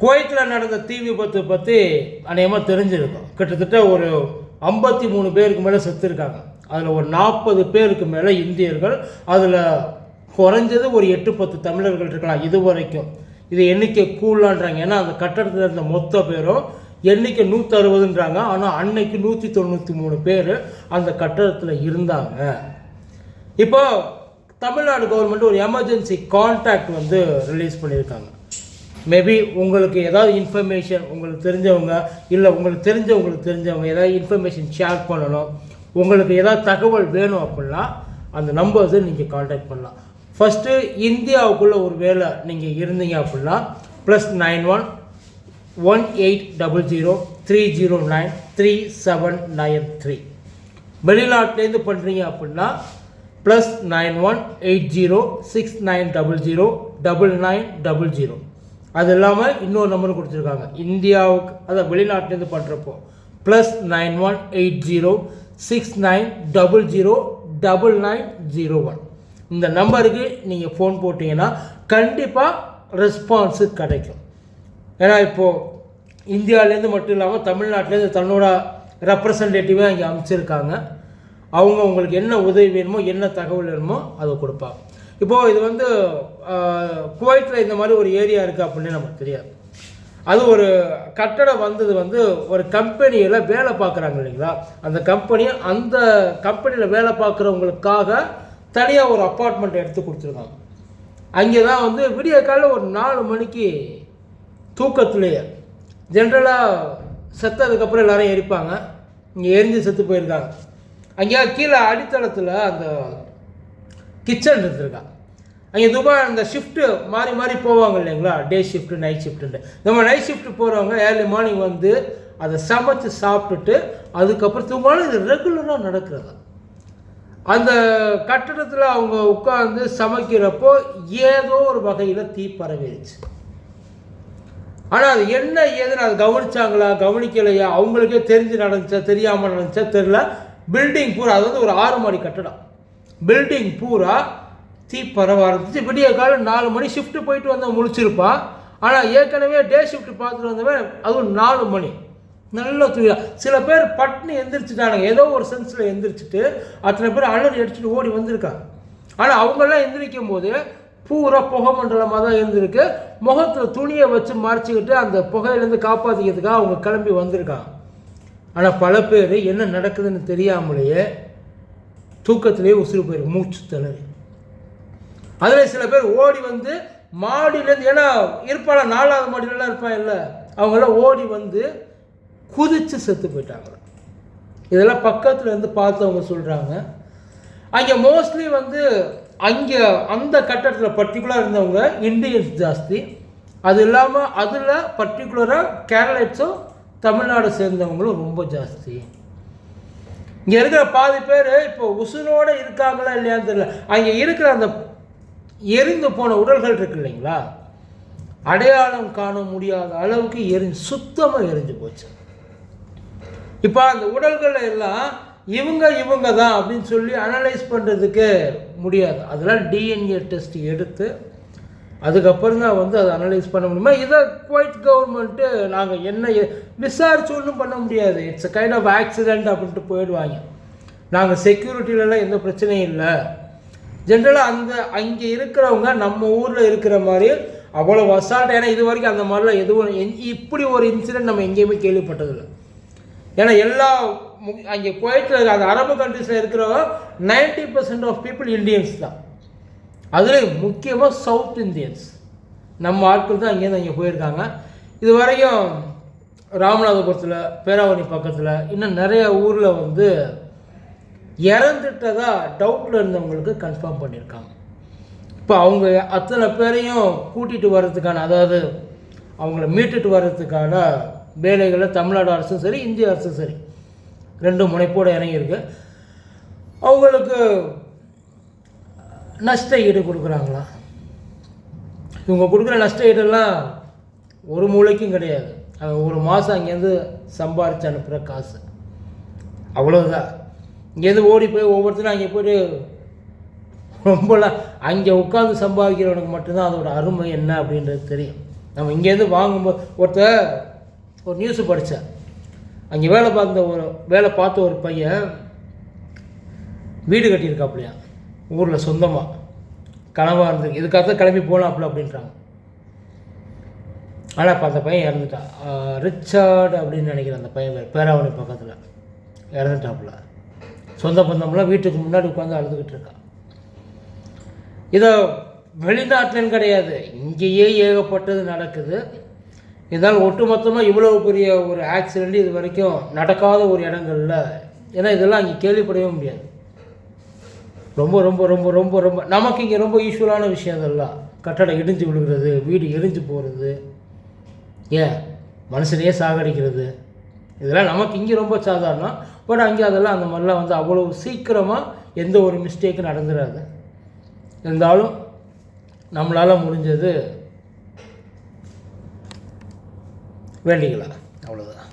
குவைத்தில் நடந்த தீ விபத்து பற்றி அநேகமாக தெரிஞ்சிருக்கும். கிட்டத்தட்ட ஒரு ஐம்பத்தி மூணு பேருக்கு மேலே செத்துருக்காங்க அதில் ஒரு நாற்பது பேருக்கு மேலே இந்தியர்கள் அதில் குறைஞ்சது ஒரு எட்டு பத்து தமிழர்கள் இருக்கலாம் இது வரைக்கும் இது எண்ணிக்கை கூடலான்றாங்க. ஏன்னா அந்த கட்டடத்தில் இருந்த மொத்த பேரும் எண்ணிக்கை நூற்றி அறுபதுன்றாங்க ஆனால் அன்னைக்கு நூற்றி தொண்ணூற்றி மூணு பேர் அந்த கட்டடத்தில் இருந்தாங்க. இப்போ தமிழ்நாடு கவர்மெண்ட் ஒரு எமர்ஜென்சி கான்டாக்ட் வந்து ரிலீஸ் பண்ணியிருக்காங்க. மேபி உங்களுக்கு ஏதாவது இன்ஃபர்மேஷன் உங்களுக்கு தெரிஞ்சவங்க இல்லை உங்களுக்கு தெரிஞ்சவங்களுக்கு தெரிஞ்சவங்க ஏதாவது இன்ஃபர்மேஷன் ஷேர் பண்ணணும். உங்களுக்கு ஏதாவது தகவல் வேணும் அப்படின்னா அந்த நம்பர்ஸை நீங்கள் காண்டாக்ட் பண்ணலாம். ஃபஸ்ட்டு இந்தியாவுக்குள்ளே ஒரு வேலை நீங்கள் இருந்தீங்க அப்படின்னா plus nine one one eight double zero three zero nine three seven nine three வெளிநாட்டிலேருந்து பண்ணுறீங்க அப்படின்னா plus nine one eight zero six nine double zero double nine double zero அது இல்லாமல் இன்னொரு நம்பர் கொடுத்துருக்காங்க. இந்தியாவுக்கு அதை வெளிநாட்டிலேருந்து பண்ணுறப்போ plus nine one eight zero six nine double zero double nine zero one இந்த நம்பருக்கு நீங்கள் ஃபோன் போட்டிங்கன்னா கண்டிப்பாக ரெஸ்பான்ஸு கிடைக்கும். ஏன்னா இப்போது இந்தியாவிலேருந்து மட்டும் இல்லாமல் தமிழ்நாட்டிலேருந்து தன்னோட ரெப்ரசன்டேட்டிவாக இங்கே அமைச்சிருக்காங்க. அவங்க உங்களுக்கு என்ன உதவி வேணுமோ என்ன தகவல் வேணுமோ அதை கொடுப்பாங்க. இப்போது இது வந்து குவைத்தில் இந்த மாதிரி ஒரு ஏரியா இருக்குது அப்படின்னு நமக்கு தெரியாது. அது ஒரு கட்டடம் வந்தது வந்து ஒரு கம்பெனியில் வேலை பார்க்குறாங்க இல்லைங்களா? அந்த கம்பெனி அந்த கம்பெனியில் வேலை பார்க்குறவங்களுக்காக தனியாக ஒரு அப்பார்ட்மெண்ட் எடுத்து கொடுத்துருக்காங்க. அங்கே தான் வந்து விடிய காலையில் ஒரு நாலு மணிக்கு தூக்கத்துலேயே ஜென்ரலாக செத்ததுக்கப்புறம் எல்லோரும் எரிப்பாங்க. இங்கே எரிஞ்சு செத்து போயிருக்காங்க. அங்கே கீழே அடித்தளத்தில் அந்த கிச்சன் இருந்திருக்கா. அங்கே துபாய் அந்த ஷிஃப்ட்டு மாறி மாறி போவாங்க இல்லைங்களா? டே ஷிஃப்ட்டு நைட் ஷிஃப்ட்டுன்ட்டு நம்ம நைட் ஷிஃப்ட்டு போகிறவங்க ஏர்லி மார்னிங் வந்து அதை சமைச்சு சாப்பிட்டுட்டு அதுக்கப்புறம் தூங்காலும் இது ரெகுலராக நடக்கிறது. அந்த கட்டடத்தில் அவங்க உட்காந்து சமைக்கிறப்போ ஏதோ ஒரு வகையில் தீ பரவிடுச்சு. ஆனால் அது என்ன ஏதுன்னு அதை கவனிச்சாங்களா? கவனிக்கலையா? அவங்களுக்கே தெரிஞ்சு நடந்துச்சா? தெரியாமல் நடந்துச்சா? தெரில பில்டிங் பூரா அது வந்து ஒரு ஆறு மாடி கட்டடம். பில்டிங் பூரா தீ பரவ ஆரம்பிச்சு விடிய காலம் நாலு மணி ஷிஃப்ட்டு போயிட்டு வந்தவன் முழிச்சிருப்பான். ஆனால் ஏற்கனவே டே ஷிஃப்ட் பார்த்துட்டு வந்தவன் அதுவும் நாலு மணி. நல்ல தூயா. சில பேர் பட்னி எந்திரிச்சிட்டானுங்க. ஏதோ ஒரு சென்ஸில் எந்திரிச்சிட்டு அத்தனை பேர் அலறி அடிச்சுட்டு ஓடி வந்திருக்காங்க. ஆனால் அவங்கெல்லாம் எந்திரிக்கும் போது பூரா புகை மண்டலமாக தான் இருந்திருக்கு. முகத்தில் துணியை வச்சு மறைச்சிக்கிட்டு அந்த புகையிலேருந்து காப்பாற்றிக்கிறதுக்காக அவங்க கிளம்பி வந்திருக்காங்க. ஆனால் பல பேர் என்ன நடக்குதுன்னு தெரியாமலேயே தூக்கத்திலேயே உசுறு போயிடும் மூச்சு திணறி. அதில் சில பேர் ஓடி வந்து மாடியிலேருந்து ஏன்னா இருப்பான நாலாவது மாடியிலலாம் இருப்பான் இல்லை அவங்களாம் ஓடி வந்து குதித்து செத்து போயிட்டாங்க. இதெல்லாம் பக்கத்தில் இருந்து பார்த்தவங்க சொல்கிறாங்க அங்கே மோஸ்ட்லி வந்து அங்கே அந்த கட்டடத்தில் பர்டிகுலராக இருந்தவங்க இந்தியன்ஸ் ஜாஸ்தி. அது இல்லாமல் அதில் பர்டிகுலராக கேரளைட்ஸும் தமிழ்நாடு சேர்ந்தவங்களும் ரொம்ப ஜாஸ்தி. இங்கே இருக்கிற பாதி பேர் இப்போ உசுரோடு இருக்காங்களா இல்லையான்னு தெரியல. அங்கே இருக்கிற அந்த எரிந்து போன உடல்கள் இருக்கு இல்லைங்களா? அடையாளம் காண முடியாத அளவுக்கு எரிஞ்சு சுத்தமாக எரிஞ்சு போச்சு. இப்போ அந்த உடல்கள் எல்லாம் இவங்க இவங்க தான் அப்படின்னு சொல்லி அனலைஸ் பண்ணுறதுக்கு முடியாது. அதெல்லாம் டிஎன்ஏ டெஸ்ட் எடுத்து அதுக்கப்புறம் தான் வந்து அதை அனலைஸ் பண்ண முடியுமா. இதை குவைட் கவர்மெண்ட்டு நாங்கள் என்ன விசாரிச்சு ஒன்றும் பண்ண முடியாது. It's a kind of accident அப்படின்ட்டு போயிடுவாங்க. நாங்கள் செக்யூரிட்டிலலாம் எந்த பிரச்சனையும் இல்லை. ஜென்ரலாக அந்த அங்கே இருக்கிறவங்க நம்ம ஊரில் இருக்கிற மாதிரி அவ்வளோ அசால்ட் ஏன்னா இது வரைக்கும் அந்த மாதிரிலாம் எதுவும் இப்படி ஒரு இன்சிடென்ட் நம்ம எங்கேயுமே கேள்விப்பட்டதில்லை. ஏன்னா எல்லா மு- அங்கே குவைட்டில் அந்த அரபு கண்ட்ரீஸில் இருக்கிறவங்க ninety percent of people Indians தான். அதுலேயும் முக்கியமாக சவுத் இந்தியன்ஸ் நம்ம ஆட்கள் தான் அங்கேருந்து அங்கே போயிருக்காங்க. இது வரையும் ராமநாதபுரத்தில் பேராவணி பக்கத்தில் இன்னும் நிறைய ஊரில் வந்து இறந்துட்டதா டவுட்டில் இருந்தவங்களுக்கு கன்ஃபார்ம் பண்ணியிருக்காங்க. இப்போ அவங்க அத்தனை பேரையும் கூட்டிகிட்டு வர்றதுக்கான அதாவது அவங்கள மீட்டுட்டு வர்றதுக்கான வேலைகளை தமிழ்நாடு அரசும் சரி இந்திய அரசும் சரி ரெண்டு முனைப்போடு இறங்கியிருக்கு. அவங்களுக்கு நஷ்ட ஈடு கொடுக்குறாங்களா? இவங்க கொடுக்குற நஷ்ட ஈடெல்லாம் ஒரு மூளைக்கும் கிடையாது. அவன் ஒரு மாதம் அங்கேருந்து சம்பாரித்து அனுப்புகிற காசு. அவ்வளோதான் இங்கேருந்து ஓடி போய் ஒவ்வொருத்தரும் அங்கே போய்ட்டு ரொம்பலாம் அங்கே உட்காந்து சம்பாதிக்கிறவனுக்கு மட்டும்தான் அதோட அருமை என்ன அப்படின்றது தெரியும். நம்ம இங்கேருந்து வாங்கும்போது ஒருத்தர் ஒரு நியூஸு படித்தேன் அங்கே வேலை பார்த்த ஒரு வேலை பார்த்த ஒரு பையன் வீடு கட்டியிருக்காப்புலையா ஊரில் சொந்தமாக கனவாக இருந்து இதுக்காக தான் கிளம்பி போகலாப்புல அப்படின்றாங்க. ஆனால் இப்போ அந்த பையன் இறந்துட்டான் ரிச்சார்டு அப்படின்னு நினைக்கிறேன் அந்த பையன் பேர் பேராவணி பக்கத்தில் இறந்துட்டாப்புல. சொந்த பந்தம்லாம் வீட்டுக்கு முன்னாடி உட்காந்து அழுதுகிட்டு இருக்கான் இதை வெளிநாட்டிலும் கிடையாது. இங்கேயே ஏகப்பட்டது நடக்குது. இதனால் ஒட்டுமொத்தமாக இவ்வளோ பெரிய ஒரு ஆக்சிடெண்ட் இது வரைக்கும் நடக்காத ஒரு இடங்கள்ல. ஏன்னா இதெல்லாம் அங்கே கேள்விப்படவே முடியாது. ரொம்ப ரொம்ப ரொம்ப ரொம்ப ரொம்ப நமக்கு இங்கே ரொம்ப யூஸ்ஃபுல்லான விஷயம் அதெல்லாம். கட்டடம் இடிஞ்சு விழுகிறது வீடு எரிஞ்சு போகிறது ஏன்? மனுஷனையே சாகடிக்கிறது. இதெல்லாம் நமக்கு இங்கே ரொம்ப சாதாரணம். பட் அங்கே அதெல்லாம் அந்த மாதிரிலாம் வந்து அவ்வளோ சீக்கிரமாக எந்த ஒரு மிஸ்டேக்கும் நடந்துடாது இருந்தாலும் நம்மளால் முடிஞ்சது வேண்டிக்கலாம். அவ்வளோதான்